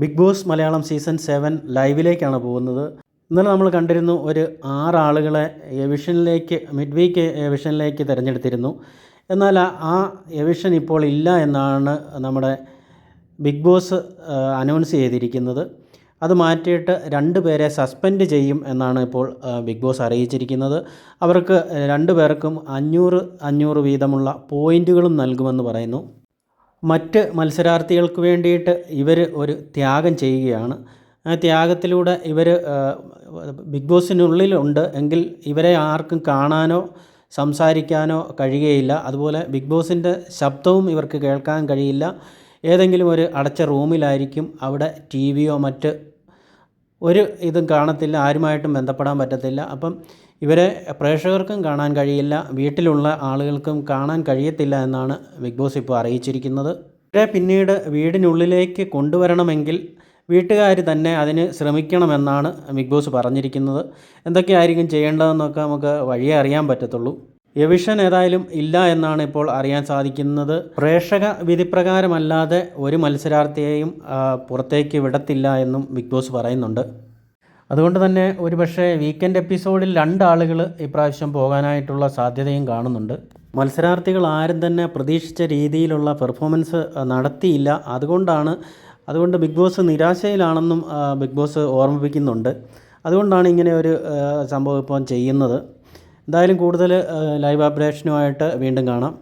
Big boss Malayalam season seven ലൈവിലേക്കാണ് പോകുന്നത്. ഇന്നലെ നമ്മൾ കണ്ടിരുന്നു ഒരു ആറാളുകളെ എവിഷനിലേക്ക് മിഡ് വീക്ക് എവിഷനിലേക്ക് തിരഞ്ഞെടുത്തിരുന്നു. എന്നാൽ ആ എവിഷൻ ഇപ്പോൾ ഇല്ല എന്നാണ് നമ്മുടെ ബിഗ് ബോസ് അനൗൺസ് ചെയ്തിരിക്കുന്നത്. അത് മാറ്റിയിട്ട് രണ്ട് പേരെ സസ്പെൻഡ് ചെയ്യും എന്നാണ് ഇപ്പോൾ ബിഗ് ബോസ് അറിയിച്ചിരിക്കുന്നത്. അവർക്ക് രണ്ട് പേർക്കും അഞ്ഞൂറ് അഞ്ഞൂറ് വീതമുള്ള പോയിന്റുകളും നൽകുമെന്ന് പറയുന്നു. മറ്റ് മത്സരാർത്ഥികൾക്ക് വേണ്ടിയിട്ട് ഇവർ ഒരു ത്യാഗം ചെയ്യുകയാണ്. ആ ത്യാഗത്തിലൂടെ ഇവർ ബിഗ് ബോസിനുള്ളിലുണ്ട് എങ്കിൽ ഇവരെ ആർക്കും കാണാനോ സംസാരിക്കാനോ കഴിയുകയില്ല. അതുപോലെ ബിഗ് ബോസിന്റെ ശബ്ദവും ഇവർക്ക് കേൾക്കാൻ കഴിയില്ല. ഏതെങ്കിലും ഒരു അടച്ച റൂമിലായിരിക്കും അവിടെ ടി വിയോ മറ്റ് ഒരു ഇതും കാണത്തില്ല ആരുമായിട്ടും ബന്ധപ്പെടാൻ പറ്റത്തില്ല. അപ്പം ഇവരെ പ്രേക്ഷകർക്കും കാണാൻ കഴിയില്ല വീട്ടിലുള്ള ആളുകൾക്കും കാണാൻ കഴിയത്തില്ല എന്നാണ് ബിഗ് ബോസ് ഇപ്പോൾ അറിയിച്ചിരിക്കുന്നത്. ഇവരെ പിന്നീട് വീടിനുള്ളിലേക്ക് കൊണ്ടുവരണമെങ്കിൽ വീട്ടുകാർ തന്നെ അതിന് ശ്രമിക്കണമെന്നാണ് ബിഗ് ബോസ് പറഞ്ഞിരിക്കുന്നത്. എന്തൊക്കെയായിരിക്കും ചെയ്യേണ്ടതെന്നൊക്കെ നമുക്ക് വഴിയേ അറിയാൻ പറ്റത്തുള്ളൂ. എവിഷൻ ഏതായാലും ഇല്ല എന്നാണ് ഇപ്പോൾ അറിയാൻ സാധിക്കുന്നത്. പ്രേക്ഷക വിധിപ്രകാരമല്ലാതെ ഒരു മത്സരാർത്ഥിയെയും പുറത്തേക്ക് വിടത്തില്ല എന്നും ബിഗ് ബോസ് പറയുന്നുണ്ട്. അതുകൊണ്ട് തന്നെ ഒരുപക്ഷെ വീക്കെൻഡ് എപ്പിസോഡിൽ രണ്ടാളുകൾ ഇപ്രാവശ്യം പോകാനായിട്ടുള്ള സാധ്യതയും കാണുന്നുണ്ട്. മത്സരാർത്ഥികൾ ആരും തന്നെ പ്രതീക്ഷിച്ച രീതിയിലുള്ള പെർഫോമൻസ് നടത്തിയില്ല. അതുകൊണ്ടാണ് അതുകൊണ്ട് ബിഗ് ബോസ് നിരാശയിലാണെന്നും ബിഗ് ബോസ് ഓർമ്മിപ്പിക്കുന്നുണ്ട്. അതുകൊണ്ടാണ് ഇങ്ങനെ ഒരു സംഭവം ഇപ്പം ചെയ്യുന്നത്. എന്തായാലും കൂടുതൽ ലൈവ് അപ്ഡേഷനുമായിട്ട് വീണ്ടും കാണാം.